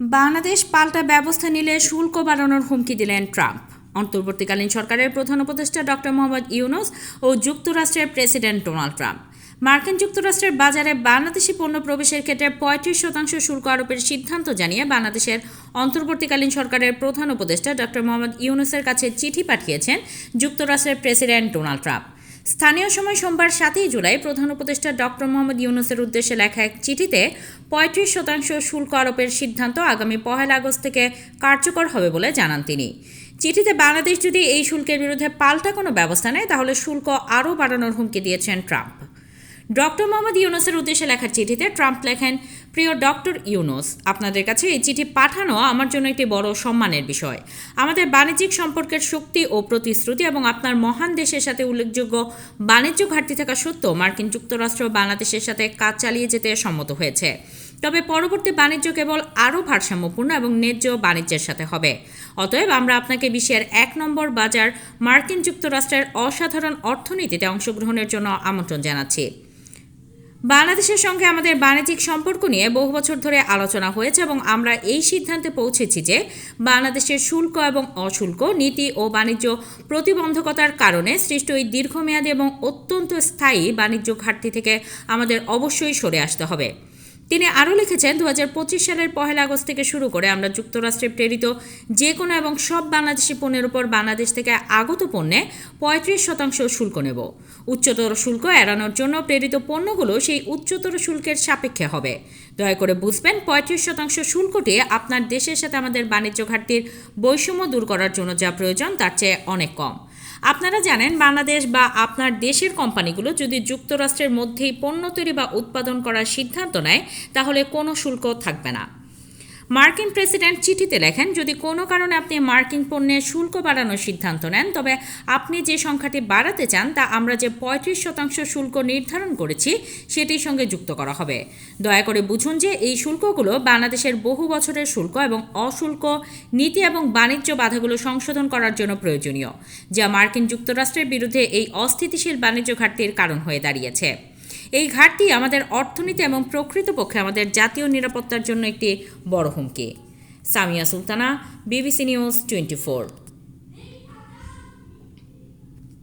বাংলাদেশ পাল্টা ব্যবস্থা নিলে শুল্ক বাড়ানোর হুমকি দিলেন ট্রাম্প। অন্তর্বর্তীকালীন সরকারের প্রধান উপদেষ্টা ডক্টর মোহাম্মদ ইউনুস ও যুক্তরাষ্ট্রের প্রেসিডেন্ট ডোনাল্ড ট্রাম্প। মার্কিন যুক্তরাষ্ট্রের বাজারে বাংলাদেশি পণ্য প্রবেশের ক্ষেত্রে পঁয়ত্রিশ শতাংশ শুল্ক আরোপের সিদ্ধান্ত জানিয়ে বাংলাদেশের অন্তর্বর্তীকালীন সরকারের প্রধান উপদেষ্টা ডক্টর মোহাম্মদ ইউনুসের কাছে চিঠি পাঠিয়েছেন যুক্তরাষ্ট্রের প্রেসিডেন্ট ডোনাল্ড ট্রাম্প। স্থানীয় সময় সোমবার সাতই জুলাই প্রধান উপদেষ্টা ডক্টর মোহাম্মদ ইউনুসের উদ্দেশ্যে লেখা এক চিঠিতে পঁয়ত্রিশ শতাংশ শুল্ক আরোপের সিদ্ধান্ত আগামী পহেলা আগস্ট থেকে কার্যকর হবে বলে জানান তিনি। চিঠিতে বাংলাদেশ যদি এই শুল্কের বিরুদ্ধে পাল্টা কোনো ব্যবস্থা নেয়, তাহলে শুল্ক আরও বাড়ানোর হুমকি দিয়েছেন ট্রাম্প। ডক্টর মোহাম্মদ ইউনুসের উদ্দেশ্যে লেখার চিঠিতে ট্রাম্প লেখেন, প্রিয় ডক্টর ইউনুস, আপনাদের কাছে এই চিঠি পাঠানো আমার জন্য একটি বড় সম্মানের বিষয়। আমাদের বাণিজ্যিক সম্পর্কের শক্তি ও প্রতিশ্রুতি এবং আপনার মহান দেশের সাথে উল্লেখযোগ্য বাণিজ্য ঘাটতি থাকা সত্ত্বেও মার্কিন যুক্তরাষ্ট্র বাংলাদেশের সাথে কাজ চালিয়ে যেতে সম্মত হয়েছে। তবে পরবর্তী বাণিজ্য কেবল আরও ভারসাম্যপূর্ণ এবং ন্যায্য বাণিজ্যের সাথে হবে। অতএব আমরা আপনাকে বিশ্বের এক নম্বর বাজার মার্কিন যুক্তরাষ্ট্রের অসাধারণ অর্থনীতিতে অংশগ্রহণের জন্য আমন্ত্রণ জানাচ্ছি। বাংলাদেশের সঙ্গে আমাদের বাণিজ্যিক সম্পর্ক নিয়ে বহু বছর ধরে আলোচনা হয়েছে এবং আমরা এই সিদ্ধান্তে পৌঁছেছি যে বাংলাদেশের শুল্ক এবং অশুল্ক নীতি ও বাণিজ্য প্রতিবন্ধকতার কারণে সৃষ্ট এই দীর্ঘমেয়াদী এবং অত্যন্ত স্থায়ী বাণিজ্য ঘাটতি থেকে আমাদের অবশ্যই সরে আসতে হবে। তিনি আরও লিখেছেন দু হাজার পঁচিশ সালের পহেলা আগস্ট থেকে শুরু করে আমরা যুক্তরাষ্ট্রে প্রেরিত যে কোনো এবং সব বাংলাদেশি পণ্যের উপর বাংলাদেশ থেকে আগত পণ্যে পঁয়ত্রিশ শতাংশ শুল্ক নেব। উচ্চতর শুল্ক এড়ানোর জন্য প্রেরিত পণ্যগুলো সেই উচ্চতর শুল্কের সাপেক্ষে হবে। দয়া করে বুঝবেন, পঁয়ত্রিশ শতাংশ শুল্কটি আপনার দেশের সাথে আমাদের বাণিজ্য ঘাটতির বৈষম্য দূর করার জন্য যা প্রয়োজন, তার চেয়ে অনেক কম। আপনারা জানেন, বাংলাদেশ বা আপনার দেশের কোম্পানিগুলো যদি যুক্তরাষ্ট্রের মধ্যেই পণ্য তৈরি বা উৎপাদন করার সিদ্ধান্ত নেয়, তাহলে কোনো শুল্ক থাকবে না। মার্কিন প্রেসিডেন্ট চিঠিতে লেখেন, যদি কোনো কারণে আপনি মার্কিন পণ্যের শুল্ক বাড়ানোর সিদ্ধান্ত নেন, তবে আপনি যে সংখ্যাটি বাড়াতে চান, তা আমরা যে পঁয়ত্রিশ শতাংশ শুল্ক নির্ধারণ করেছি, সেটির সঙ্গে যুক্ত করা হবে। দয়া করে বুঝুন যে এই শুল্কগুলো বাংলাদেশের বহু বছরের শুল্ক এবং অশুল্ক নীতি এবং বাণিজ্য বাধাগুলো সংশোধন করার জন্য প্রয়োজনীয়, যা মার্কিন যুক্তরাষ্ট্রের বিরুদ্ধে এই অস্থিতিশীল বাণিজ্য ঘাটতির কারণ হয়ে দাঁড়িয়েছে। এই ঘাটতি আমাদের অর্থনীতি এবং প্রকৃতপক্ষে আমাদের জাতীয় নিরাপত্তার জন্য একটি বড় হুমকি। Samia Sultana, BBC news twenty four.